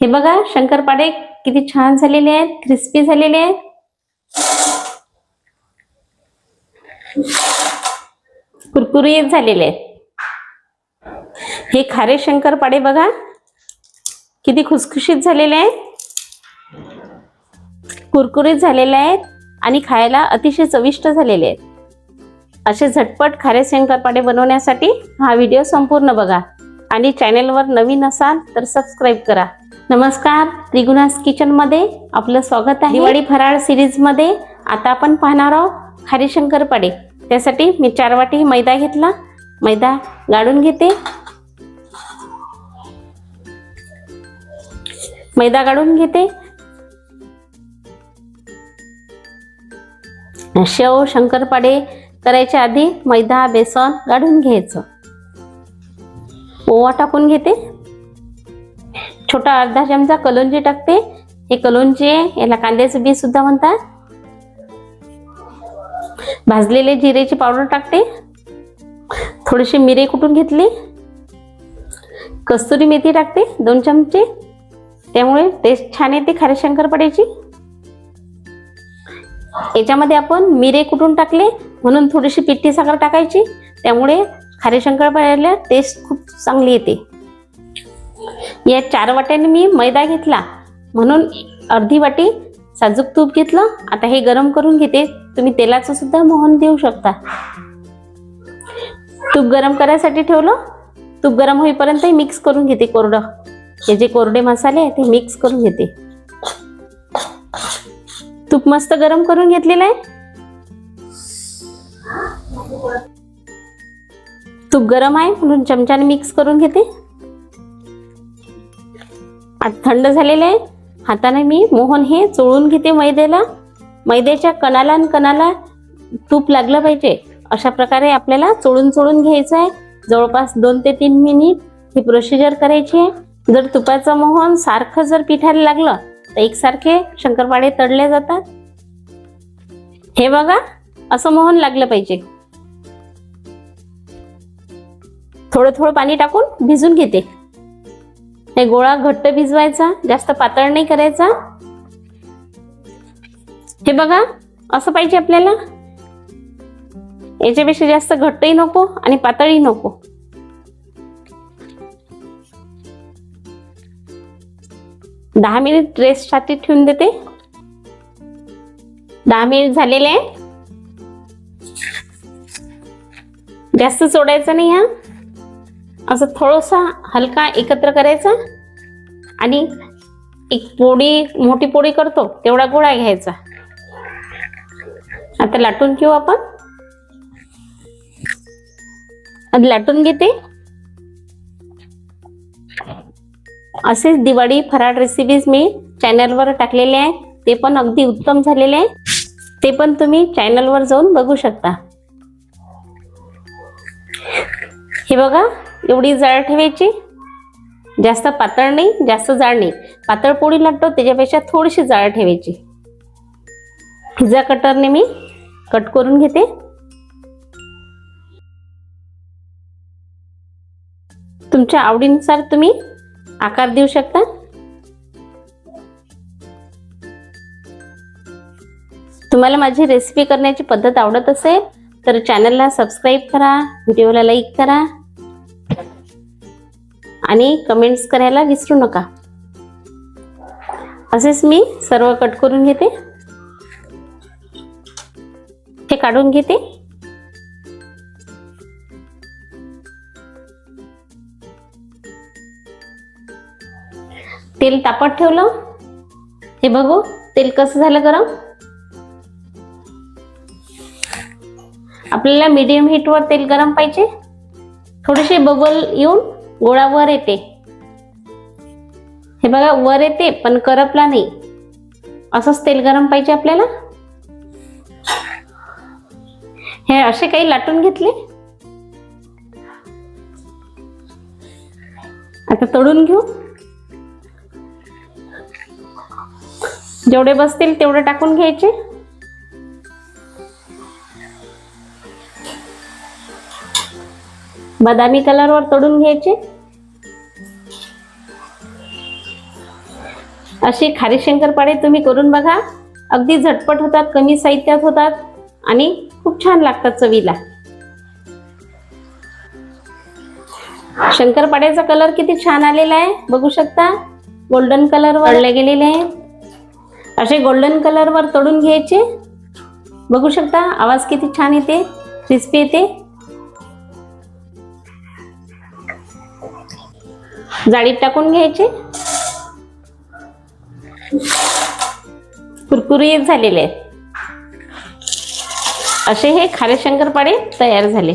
हे बघा शंकरपाडे किती छान झालेले आहेत क्रिस्पी झालेले आहेत. कुरकुरीत झालेले आहेत. हे खारे शंकरपाडे बघा किती खुसखुशीत झालेले आहेत. कुरकुरीत झालेले आहेत आणि खायला अतिशय चविष्ट झालेले आहेत. असे झटपट खारे शंकरपाडे बनवण्यासाठी हा व्हिडिओ संपूर्ण बघा. आणि चॅनेलवर नवीन असाल तर सबस्क्राईब करा. नमस्कार त्रिगुणास किचनमध्ये आपलं स्वागत आहे. दिवाळी फराळ सिरीजमध्ये आता आपण पाहणार आहोत हरिशंकर पाडे. त्यासाठी मी चार वाटी मैदा घेतला. मैदा गाळून घेते. मैदा गाळून घेते. शेव शंकरपाडे करायच्या आधी मैदा बेसन गाळून घ्यायचं. ओवा टाकून घेते. छोटा अर्धा चमचा कलोंजी टाकते. हे कलोंजी याला कांद्याचं बी सुद्धा म्हणतात. भाजलेले जिरेची पावडर टाकते. थोडीशी मिरे कुटून घेतली. कस्तुरी मेथी टाकते दोन चमचे. त्यामुळे टेस्ट छान येते खारे शंकरपाड्याची याच्यामध्ये आपण मिरे कुटून टाकले म्हणून थोडीशी पिठी साखर टाकायची. त्यामुळे खारे शंकरपाड्याला टेस्ट खूप चांगली येते. या चार वाट्याने मी मैदा घेतला. म्हणून अर्धी वाटी साजूक तूप घेतलं. आता हे गरम करून घेते. तुम्ही तेलाचं सुद्धा मोहन देऊ शकता. तूप गरम करायसाठी ठेवलं. तूप गरम होईपर्यंत मिक्स करून घेते कोरडं. हे जे कोरडे मसाले आहे ते मिक्स करून घेते. तूप मस्त गरम करून घेतलेलं आहे. तूप गरम आहे म्हणून चमच्याने मिक्स करून घेते. आता थंड झालेले आहे. हाताने मी मोहन हे चोळून घेते मैद्याला मैद्याच्या कणाला आणि कणाला तूप लागलं पाहिजे. अशा प्रकारे आपल्याला चोळून चोळून घ्यायचं आहे. जवळपास दोन ते तीन मिनिट ही प्रोसिजर करायची आहे. जर तुपाचं मोहन सारखं जर पिठाला लागलं तर एकसारखे शंकरपाळे तळले जातात. हे बघा असं मोहन लागलं पाहिजे. थोडं थोडं पाणी टाकून भिजून घेते. हे गोळा घट्ट भिजवायचा जास्त पातळ नाही करायचा. हे बघा असं पाहिजे आपल्याला. याच्यापेक्षा जास्त घट्टही नको आणि पातळही नको. दहा मिनिट रेस्टसाठी ठेवून देते. दहा मिनिट झालेले आहे जास्त सोडायचं नाही हा. असं थोडासा हलका एकत्र करायचा आणि एक पोळी मोठी पोळी करतो तेवढा गोळा घ्यायचा. आता लाटून घेऊ आपण. लाटून घेते. असेच दिवाळी फराळ रेसिपीज मी चॅनलवर टाकलेले आहेत. ते पण अगदी उत्तम झालेले आहे ते पण तुम्ही चॅनलवर जाऊन बघू शकता. हे बघा. एवढी जाळ ठेवायची? जास्त पातळ नाही जास्त जाड नाही. पातळ पोळी लागतो त्याच्यापेक्षा थोडीशी जाळ ठेवायची. पिझ्झा कटरने मी कट करून घेते. तुमच्या आवडीनुसार तुम्ही आकार देऊ शकता. तुम्हाला माझी रेसिपी करण्याची पद्धत आवडत असेल तर चॅनलला सबस्क्राईब करा व्हिडिओला लाईक करा. आणि कमेंट्स करायला विसरू नका. असेच मी सर्व कट करून घेते. हे काढून घेते. तेल तापत ठेवलं. हे बघू तेल कसं झालं गरम? आपल्याला मीडियम हीटवर तेल गरम पाहिजे. थोडेसे बबल येऊन गोळा वर येते. हे बघा वर येते पण करपला नाही. असंच तेल गरम पाहिजे आपल्याला? हे असे काही लाटून घेतले? आता तळून घेऊ. जेवढे बसतील तेवढे टाकून घ्यायचे. बदामी कलरवर तळून घ्यायचे. असे खारे शंकरपाळे तुम्ही करून बघा. अगदी झटपट होतात कमी साहित्यात होतात आणि खूप छान लागतात चवीला. शंकरपाड्याचा कलर किती छान आलेला आहे बघू शकता. गोल्डन कलर वळले गेलेले आहे. असे गोल्डन कलरवर तळून घ्यायचे. बघू शकता आवाज किती छान येते क्रिस्पी येते. जाळीत टाकून घ्यायचे. कुरकुरीत झालेले आहेत. असे हे खारे शंकरपाळे तयार झाले.